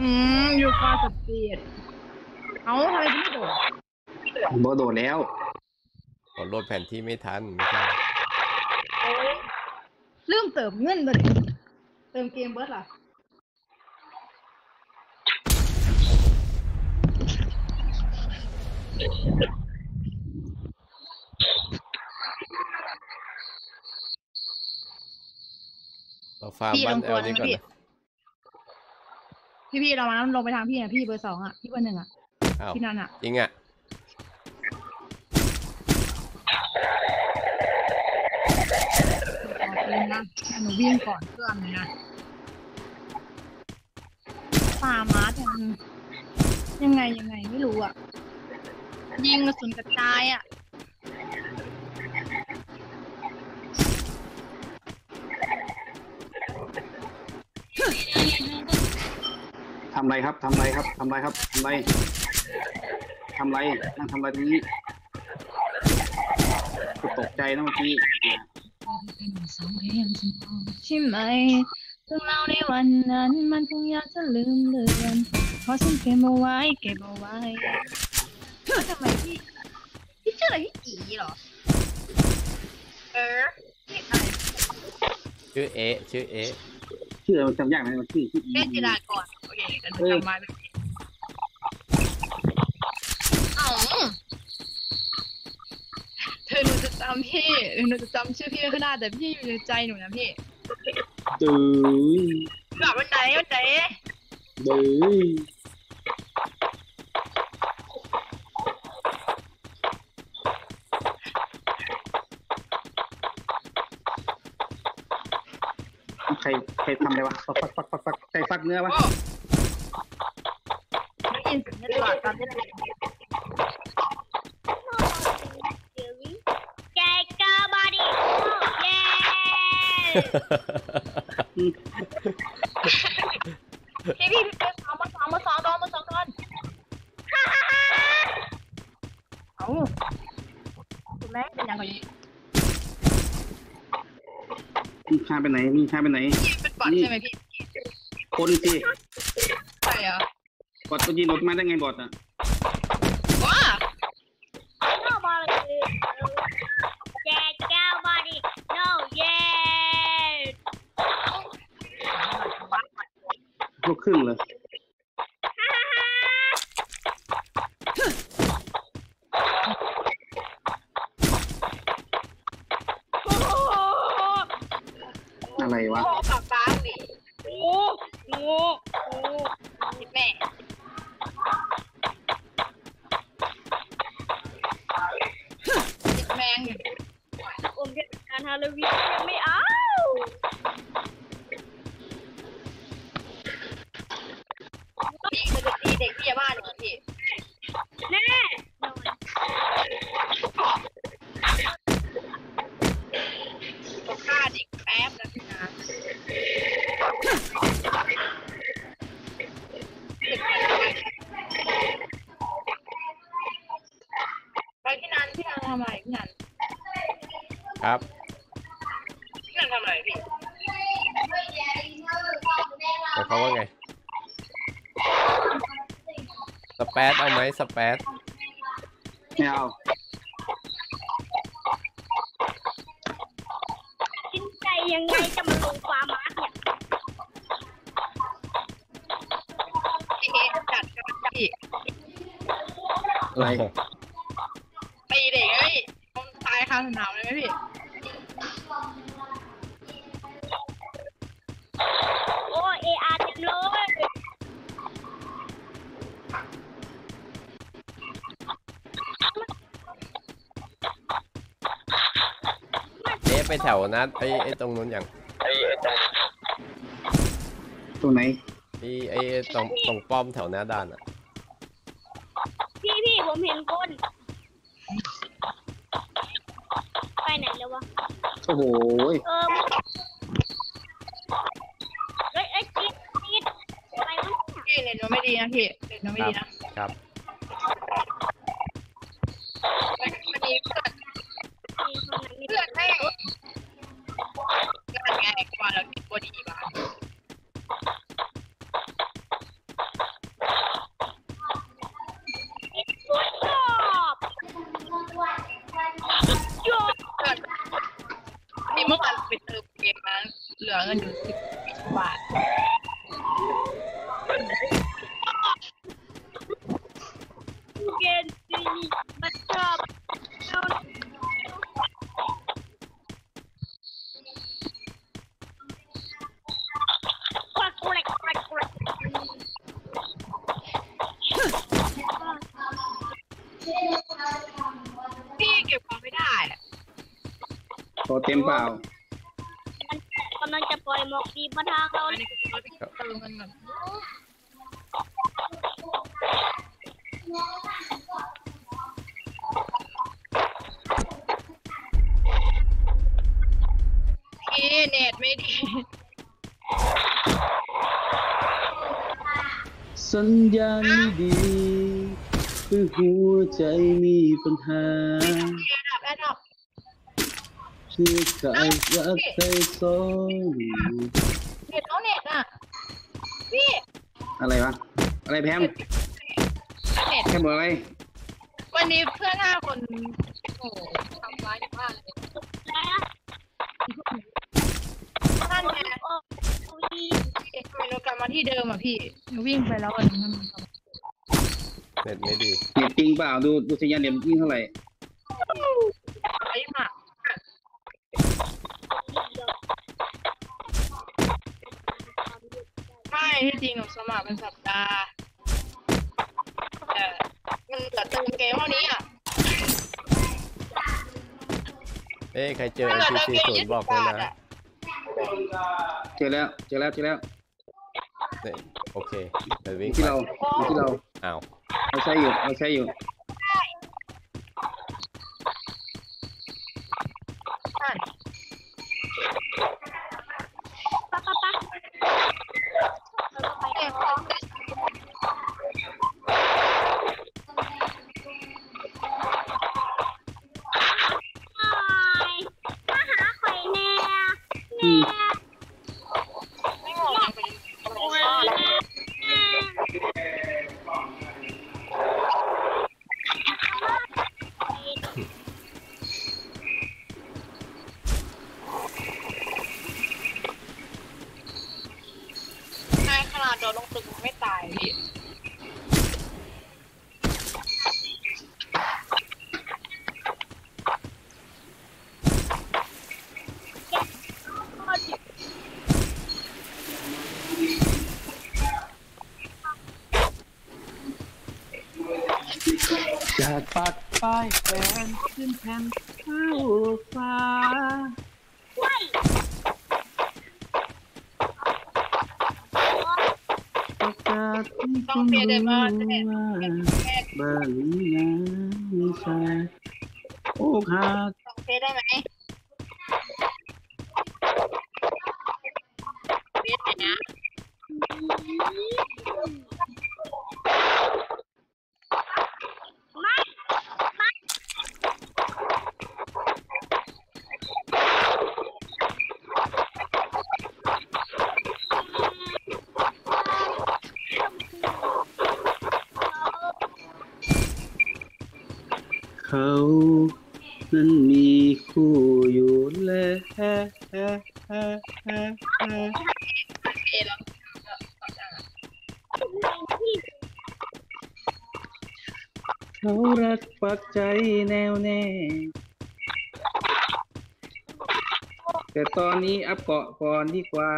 อืมยูฟาสปีดเอาทำไมถึงไม่โดดบ่โดดแล้วกดโหลดแผนที่ไม่ทันไม่ใช่ลืมเติมเงินเลยเติมเกมเบิร์ดล่ะเราฟาร์มพี่บ้าลนงแอตัวลนะนี่ก่อนพี่นะ พี่พี่เรามาลงไปทางพี่นะพี่เบอร์สองอะพี่เบอร์หนึ่งอะอ้าวที่นั่นอะจริงอะขอปืนนะหนูวิ่งก่อนเพื่อนเลยนะป่ามาร์ทมันยังไงยังไงไม่รู้อะ ยิงกระสุนกระจายอะ ทำไรครับทำไรครับทำไรครับทำไรทำไรนั่งทำไรตรงนี้ตกใจนะเมื่อกี้ใช่ไหมเรื่องเล่าในวันนั้น มันคงอยากจะลืมเลือนเพราะฉันเก็บเอาไว้เก็บเอาไว้ทำไมพี่พี่ชื่ออะไรพี่จีเหรอเออพี่อะไรชื่อเอชื่อเอชื่อมันจำยากนะมันชื่อชื่ออีเล่นจิราก่ อนโอเคเดี๋ยวหนูจำมาเลยเอาเธอหนูจะจำพี่หนูจะจำชื่อพี่ไม่ขึ้นได้แต่พี่อยู่ในใจหนูนะพี่ดื้อแบบวันไหนวันไหนดื้อใครใครทำอะไรวะฟักฟักฟักฟักใครฟักเนื้อวะ ได้ยินเสียงตลอดตอนเล่นแกกาบอดี้เย้พี่พี่พี่สองมาสองมาสองตอนมาสองตอนเอาคุณแม่เป็นยังไงมีข้าไปไหนมีข้าไปไหนพี่เป็นบอทใช่ไหมพี่คนสิ อดตัวยีนรถมาได้ไงบอดอะว้า no body แกกาบอดี้ no เย้ลูกครึ่งเลยอะไรวะ โอ้กับฟ้าสิโอ้โหโอ้จิแม่ ศก สเปซไม่เอาชิ้นใจยังไงจะมาลงฟาร์มาร์เนี่ยพี่เอจัดกันพี่อะไรตีเด็กไหมพี่ต้องตายคาสนามเลยไหมพี่ ไปแถวนั้นไอ้ไอ้ตรงนู้นอย่างตัวไหนไอ้ไอ้ตรงตรงป้อมแถวหน้าด้านอะพี่พี่ผมเห็นคน ไปไหนแล้ววะ โอ้โหยเออเอ้ยเอ้ยจีดจีดอะไรวะเนี่ย พี่เน็ตมันไม่ดีนะพี่เน็ตมันไม่ดีนะ เต็มเปล่า กำลังจะปล่อยหมอกดีมาทางเราอันนี้ก็เอาไปเติมเงินก่อนพี่เน็ตไม่ดีสัญญาณไม่ดี คือหัวใจมีปัญหาแอดดับแอดดับ คือการรักใครสองเน็ตเอาเน็ตอะ พี่อะไรวะ อะไรแพมเน็ตแพมบอกอะไรวันนี้เพื่อนห้าคนโอ้โหทำร้ายกันมากเลยนั่นไงโอ้ยทำไมเรากลับมาที่เดิมอะพี่หนูวิ่งไปแล้ววันนั้นมันเน็ตไม่ดี เน็ตจริงเปล่าดูดูสัญญาณเน็ตจริงเท่าไหร่ เป็นสัปดาห์แต่มันเหลือเติมเกมเท่านี้อะเอ้ยใครเจอมันเหลือ NPC เติมเกมศูนยี่ย์สิบอกบด้วยบาทนะอะเจอแล้วเจอแล้วเจอแล้วเนี่ยโอเคเดี๋ยววิ่งที่ไปเราที่เราอ้าวเราใช้อยู่เราใช้อยู่ อื ปักป้ายแฟนขึ้นแผ่นข้าวฟ้าประกาศให้ต้คองนเปลี่ยนรู้เดมอนว่าแม่บ้านนี้นะมีชายอกหักสองเพจได้ไหม เขานั้นมีคู่อยู่แล้วเขารักปักใจแน่วแน่ แต่ตอนนี้อัพเกาะก่อนดีกว่า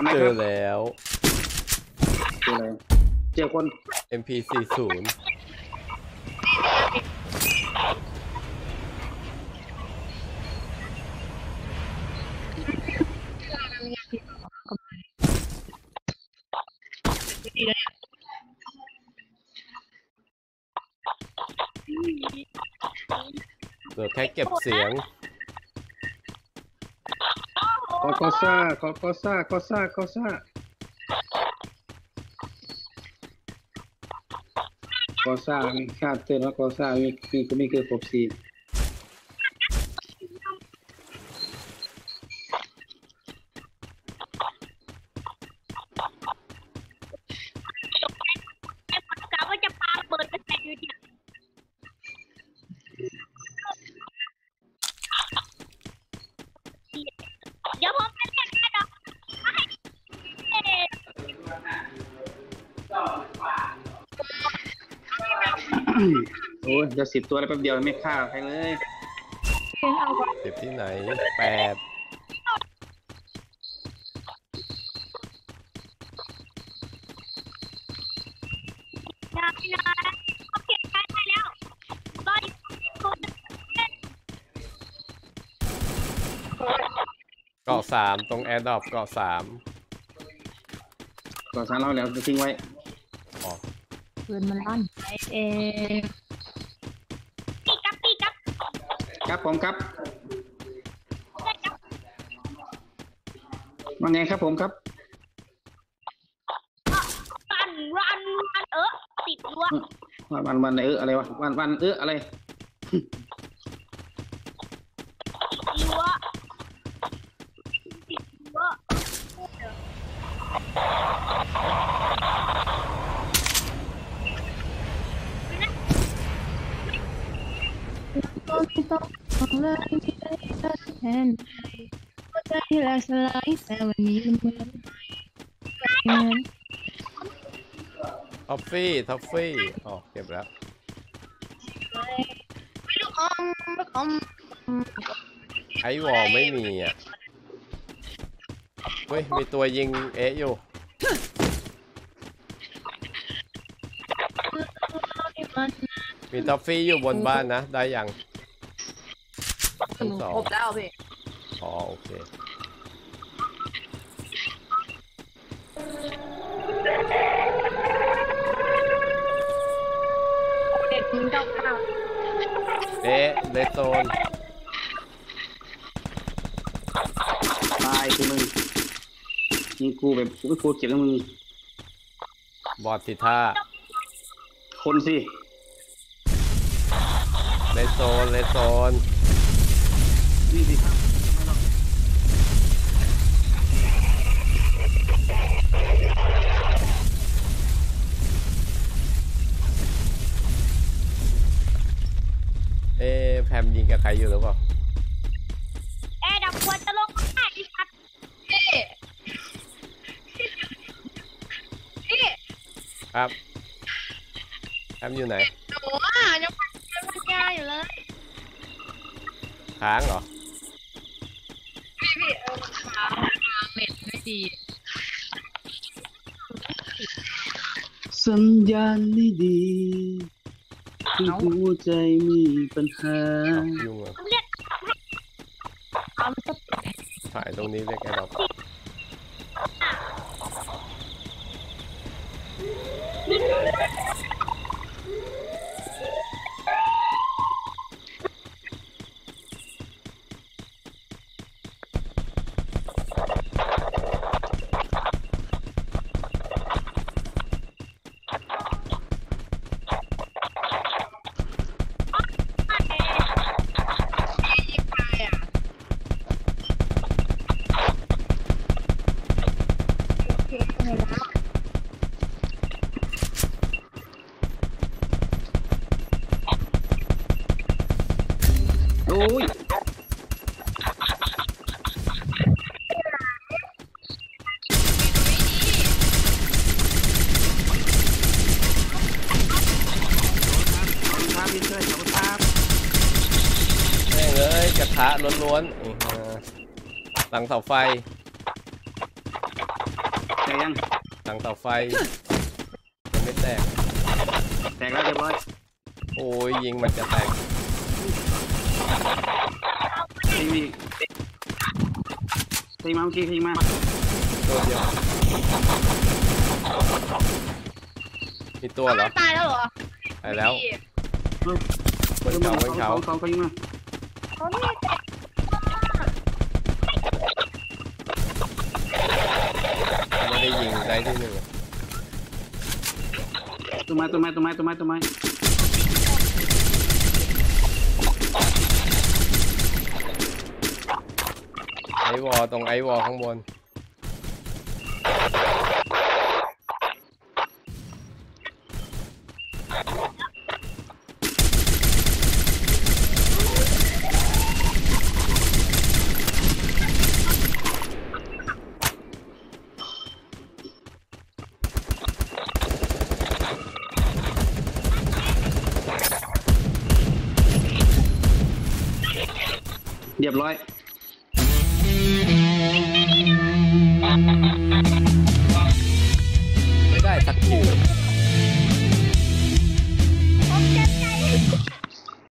ำไหมเจคอรับแล้ว เจออะไรเจอคน NPC ศูนย์ดีแล้วเนี่ยเหลือแค่เก็บเสียง ก็ซ่าก็ก็ซ่าก็ซ่าก็ซ่าก็ซ่ามีชาดเตือนว่าก็ซ่ามีมีก็มีคือครบสี่ โอ้ยจะสิบตัวแล้วแป๊บเดียวไม่ฆ่าใครเลยเคนเอาไว้เก็บที่ไหนแปดได้นะโอเคได้ได้แล้วรออยู่คนเกาะสามตรงแอร์ดรอปเกาะสามก่อนสารเราแล้วจะทิ้งไว้อ๋อปืนมันลั่นไป เองปีกับปีกับครับผมครับได้กับว่าไงครับผมครับรันรันรันเออติดรั้ววันวันวันเอออะไรวะวันวันเอออะไรรั้วติดรั้ว ก็ไม่ต้องมองเลยไม่ได้ ทดแทนหัวใจลกสลายแต่วันนี้มันเหมือนเหมือนท็อฟฟี่ท็อฟฟี่อ๋อเก็บแล้วไม่รู้อมไม่อมไอวอลไม่มีอะเฮ้ยมีตัวยิงเอะอยู่มีท็อฟฟี่อยู่บนบ้านนะ ได้ยัง ชั้นสองครบแล้วพี่อ๋อโอเคเด็กมึงเก้าเก้าเอ๊ะเลโซนตายคือมึงยิงกูแบบกูไม่กลัวเก็บแล้วมึงบอดสิท่าคนสิเลโซนเลโซน นี่สิครับทำไมหรอกเอ๊ะแพมยิงกับใครอยู่หรือเปล่าแอร์ดับควรจะลงมาดิชัดพี่พี่ครับแพมอยู่ไหนหนูอะยังเป็นพันยาอยู่เลยค้างเหรอ ดีสัญญาณไม่ดีที่หัวใจมีปัญหายุ่งเหรอเรียกเอามันจะถ่ายตรงนี้เรียกแอร์ดรอป กระทะล้วนๆอื้อหือหลังเสาไฟ แต่ยังหลังเสาไฟยังไม่แตก แตกแล้วเรียบร้อยโอ้ยยิงมันจะแตกทีวีทีมาเมื่อกี้ทีมาตัวเดียว มีตัวเหรอ ตายแล้วเหรอไปแล้วพี่บนเขาบนเขา เขาเขาเขายิงมา เขาไม่ได้ไม่ได้ยิงได้ที่หนึ่งตัวไม้ตัวไม้ตัวไม้ตัวไม้ตัวไม้ไอวอลตรงไอวอลข้างบน รียบร้อย